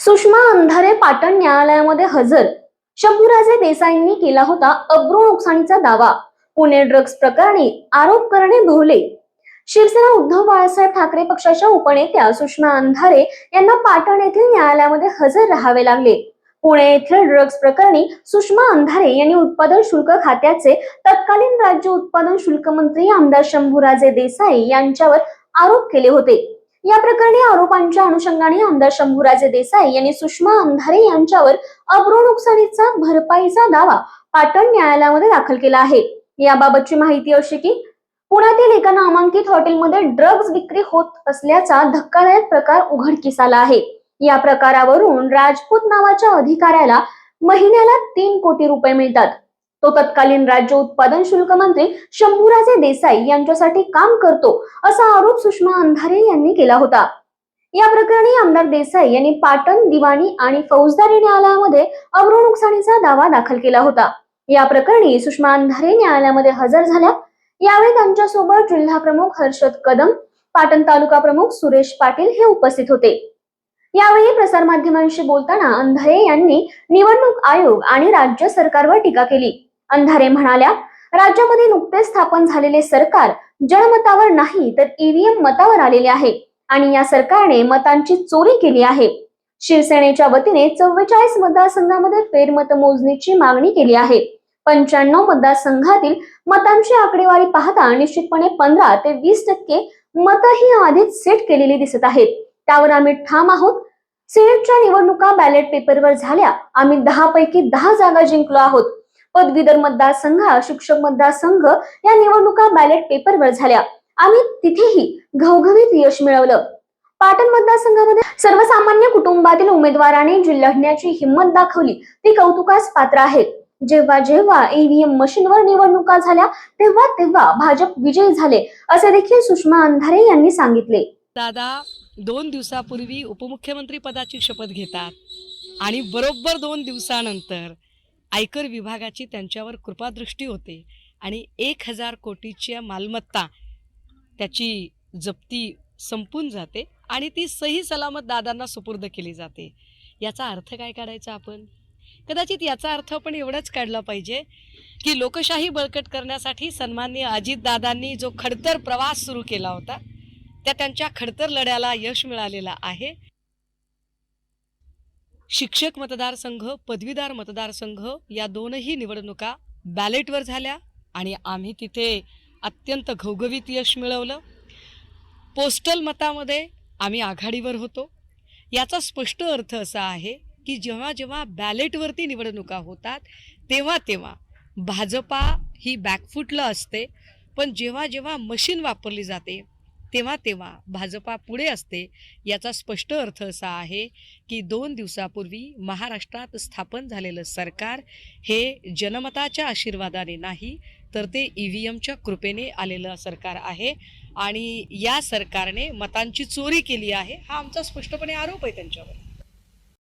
सुषमा अंधारे पाटण न्यायालयामध्ये हजर. शंभूराजे देसाईंनी केला होता अब्रू नुकसानीचा दावा. पुणे ड्रग्ज प्रकरणी आरोप करणे भोवले शिवसेना उद्धव बाळासाहेब ठाकरे पक्षाच्या उपनेत्या सुषमा अंधारे यांना पाटण येथील न्यायालयामध्ये हजर राहावे लागले. पुणे येथील ड्रग्ज प्रकरणी सुषमा अंधारे यांनी उत्पादन शुल्क खात्याचे तत्कालीन राज्य उत्पादन शुल्क मंत्री आमदार शंभूराजे देसाई यांच्यावर आरोप केले होते. या प्रकरणी आरोपांच्या अनुषंगाने आमदार शंभूराजे देसाई यांनी सुषमा अंधारे यांच्यावर अब्रो नुकसानीचा भरपाईचा दावा पाटण न्यायालयामध्ये दाखल केला आहे. याबाबतची माहिती अशी की पुण्यातील एका नामांकित हॉटेलमध्ये ड्रग्ज विक्री होत असल्याचा धक्कादायक प्रकार उघडकीस आला आहे. या प्रकारावरून राजपूत नावाच्या अधिकाऱ्याला महिन्याला तीन कोटी रुपये मिळतात. तो तत्कालीन राज्य उत्पादन शुल्क मंत्री शंभूराजे देसाई यांच्यासाठी काम करतो असा आरोप सुषमा अंधारे यांनी केला होता. या प्रकरणी आमदार देसाई यांनी पाटण दिवाणी आणि फौजदारी न्यायालयामध्ये अब्रू नुकसानीचा दावा दाखल केला होता. या प्रकरणी सुषमा अंधारे न्यायालयामध्ये हजर झाल्या. यावेळी त्यांच्यासोबत जिल्हा प्रमुख हर्षद कदम पाटण तालुका प्रमुख सुरेश पाटील हे उपस्थित होते. यावेळी प्रसारमाध्यमांशी बोलताना अंधारे यांनी निवडणूक आयोग आणि राज्य सरकारवर टीका केली. अंधारे म्हणाल्या राज्यामध्ये नुकतेच स्थापन झालेले सरकार जनमतावर नाही तर ईव्हीएम मतावर आलेले आहे आणि या सरकारने मतांची चोरी केली आहे. शिवसेनेच्या वतीने चव्वेचाळीस मतदारसंघामध्ये फेरमतमोजणीची मागणी केली आहे. पंच्याण्णव मतदारसंघातील मतांची आकडेवारी पाहता निश्चितपणे पंधरा ते वीस टक्के मतं ही आधीच सेट केलेली दिसत आहेत. त्यावर आम्ही ठाम आहोत. सिनेटच्या निवडणुका बॅलेट पेपरवर झाल्या. आम्ही दहा पैकी दहा जागा जिंकलो आहोत. पदवीधर मतदारसंघ शिक्षक मतदारसंघ या निवडणुका बॅलेट पेपरवर झाल्या. आम्ही तिथेही घवघवीत यश मिळवलं. पाटण मतदारसंघामध्ये सर्वसामान्य कुटुंबातील उमेदवाराने जी लढण्याची हिंमत दाखवली. ती कौतुकास पात्र आहे जेव्हा जेव्हा ईव्हीएम मशीनवर निवडणुका झाल्या तेव्हा तेव्हा भाजप विजयी झाले असे देखील सुषमा अंधारे यांनी सांगितले. दादा दोन दिवसापूर्वी उपमुख्यमंत्री पदाची शपथ घेतात आणि बरोबर दोन दिवसानंतर आयकर विभागाची त्यांच्यावर कृपादृष्टी होते आणि एक हजार कोटीच्या मालमत्ता त्याची जप्ती संपून जाते आणि ती सही सलामत दादांना सुपूर्द केली जाते. याचा अर्थ काय काढायचा आपण? कदाचित याचा अर्थ आपण एवढाच काढला पाहिजे की लोकशाही बळकट करण्यासाठी सन्माननीय अजितदादांनी जो खडतर प्रवास सुरू केला होता त्या त्यांच्या खडतर लढ्याला यश मिळालेलं आहे. शिक्षक मतदारसंघ पदवीधर मतदारसंघ या दोनही निवडणुका बॅलेटवर झाल्या आणि आम्ही तिथे अत्यंत घवघवीत यश मिळवलं. पोस्टल मतामध्ये आम्ही आघाडीवर होतो. याचा स्पष्ट अर्थ असा आहे की जेव्हा जेव्हा बॅलेटवरती निवडणुका होतात तेव्हा तेव्हा भाजपा ही बॅकफुटला असते. पण जेव्हा जेव्हा मशीन वापरली जाते तेव्हा तेव्हा भाजपा पुढे असते याचा स्पष्ट अर्थ असा आहे की दोन दिवसापूर्वी महाराष्ट्रात स्थापन झालेलं सरकार हे जनमताच्या आशीर्वादाने नाही तर ते ई व्ही एमच्या कृपेने आलेलं सरकार आहे आणि या सरकारने मतांची चोरी केली आहे हा आमचा स्पष्टपणे आरोप आहे त्यांच्यावर.